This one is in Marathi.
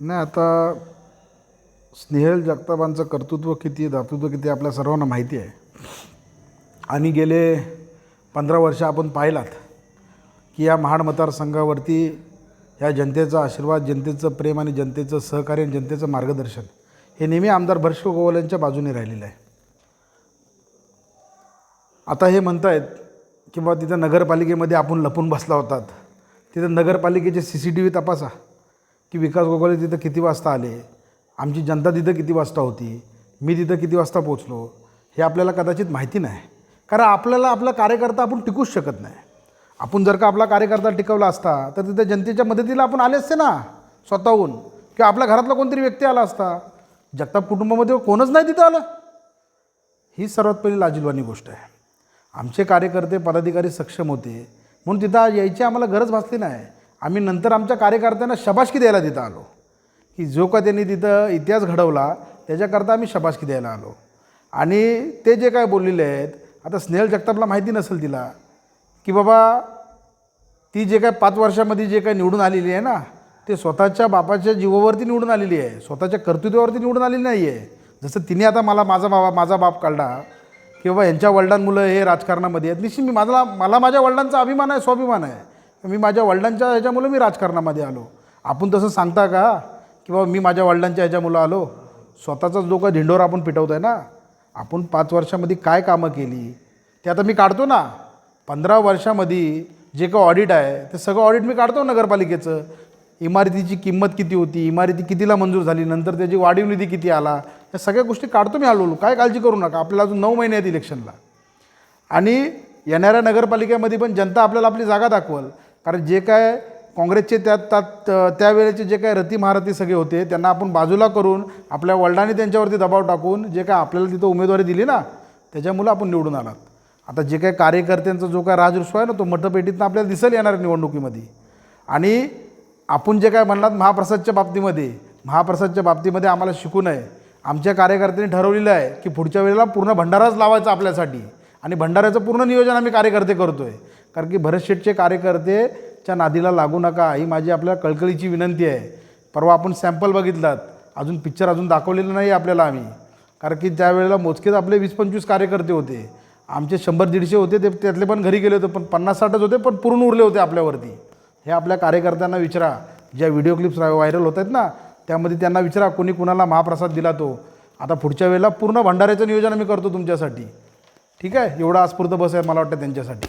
नाही आता स्नेहल जगतापांचं कर्तृत्व किती दातृत्व किती आपल्या सर्वांना माहिती आहे. आणि गेले पंधरा वर्ष आपण पाहिलात की या महाड मतदारसंघावरती या जनतेचा आशीर्वाद जनतेचं प्रेम आणि जनतेचं सहकार्य आणि जनतेचं मार्गदर्शन हे नेहमी आमदार भर्ष गोवाल यांच्या बाजूने राहिलेलं आहे. आता हे म्हणतायत आहेत किंवा तिथं नगरपालिकेमध्ये आपण लपून बसला होतात. तिथं नगरपालिकेचे सी सी टी व्ही तपासा. की विकास गोगोले तिथं किती वाजता आले? आमची जनता तिथं किती वाजता होती? मी तिथं किती वाजता पोचलो हे आपल्याला कदाचित माहिती नाही. कारण आपल्याला आपला कार्यकर्ता आपण टिकूच शकत नाही. आपण जर का आपला कार्यकर्ता टिकवला असता तर तिथं जनतेच्या मदतीला आपण आले असते ना स्वतःहून. किंवा आपल्या घरातला कोणतरी व्यक्ती आला असता. जगताप कुटुंबामध्ये कोणच नाही तिथं आलं. ही सर्वात पहिली लाजीलवानी गोष्ट आहे. आमचे कार्यकर्ते पदाधिकारी सक्षम होते. म्हणून तिथं यायची आम्हाला गरज भासली नाही. आम्ही नंतर आमच्या कार्यकर्त्यांना शबासकी द्यायला तिथं आलो. की जो का त्यांनी तिथं इतिहास घडवला त्याच्याकरता आम्ही शबासकी द्यायला आलो. आणि ते जे काय बोललेले आहेत आता स्नेहल जगतापला माहिती नसेल तिला की बाबा ती जे काय पाच वर्षामध्ये जे काय निवडून आलेली आहे ना ते स्वतःच्या बापाच्या जीवावरती निवडून आलेली आहे स्वतःच्या कर्तृत्वावरती निवडून आलेली नाही आहे. जसं तिने आता मला माझा बाबा माझा बाप काढला की बाबा यांच्या वडिलांमुळं हे राजकारणामध्ये आहेत. निश्चित मी माझा मला माझ्या वडिलांचा अभिमान आहे स्वाभिमान आहे. मी माझ्या वडिलांच्या ह्याच्यामुळं मी राजकारणामध्ये आलो. आपण तसं सांगता का? की बाबा मी माझ्या वडिलांच्या ह्याच्यामुळं आलो. स्वतःचाच जो का आपण पिटवतो आहे ना? आपण पाच वर्षामध्ये काय कामं केली? ते आता मी काढतो ना. पंधरा वर्षामध्ये जे काय ऑडिट आहे ते सगळं ऑडिट मी काढतो नगरपालिकेचं. इमारतीची किंमत किती होती? इमारती कितीला मंजूर झाली? नंतर त्याची वाढीव निधी किती आला? या सगळ्या गोष्टी काढतो मी हळूहळू. काय काळजी करू नका. आपल्याला अजून नऊ महिने आहेत इलेक्शनला. आणि येणाऱ्या नगरपालिकेमध्ये पण जनता आपल्याला आपली जागा दाखवल. कारण जे काय काँग्रेसचे त्या त्यात त्यावेळेचे जे काय रती महारथी सगळे होते त्यांना आपण बाजूला करून आपल्या वडिलांनी त्यांच्यावरती दबाव टाकून जे काय आपल्याला तिथं उमेदवारी दिली ना त्याच्यामुळं आपण निवडून आलात. आता जे काय कार्यकर्त्यांचा जो काय राजऋषू आहे ना तो मठपेटीतनं आपल्याला दिसेल येणार निवडणुकीमध्ये. आणि आपण जे काय म्हणलात महाप्रसादच्या बाबतीमध्ये महाप्रसादच्या बाबतीमध्ये आम्हाला शिकू नये. आमच्या कार्यकर्त्यांनी ठरवलेलं आहे की पुढच्या वेळेला पूर्ण भंडाराच लावायचा आपल्यासाठी. आणि भंडाऱ्याचं पूर्ण नियोजन आम्ही कार्यकर्ते करतो आहे कारण की भरत शेटचे कार्यकर्तेच्या नादीला लागू नका. ही माझी आपल्याला कळकळीची विनंती आहे. परवा आपण सॅम्पल बघितलात. अजून पिक्चर अजून दाखवलेलं नाही आपल्याला आम्ही. कारण की त्यावेळेला मोजकेच आपले वीस पंचवीस कार्यकर्ते होते. आमचे शंभर दीडशे होते ते त्यातले पण घरी गेले होते पण पन्नास साठच होते पण पूर्ण उरले होते आपल्यावरती. हे आपल्या कार्यकर्त्यांना विचारा. ज्या व्हिडिओ क्लिप्स व्हायरल होत आहेत ना त्यामध्ये त्यांना विचारा कोणी कुणाला महाप्रसाद दिला तो. आता पुढच्या वेळेला पूर्ण भंडाऱ्याचं नियोजन आम्ही करतो तुमच्यासाठी. ठीक आहे? एवढा आस्फूर्त बस आहे मला वाटतं त्यांच्यासाठी.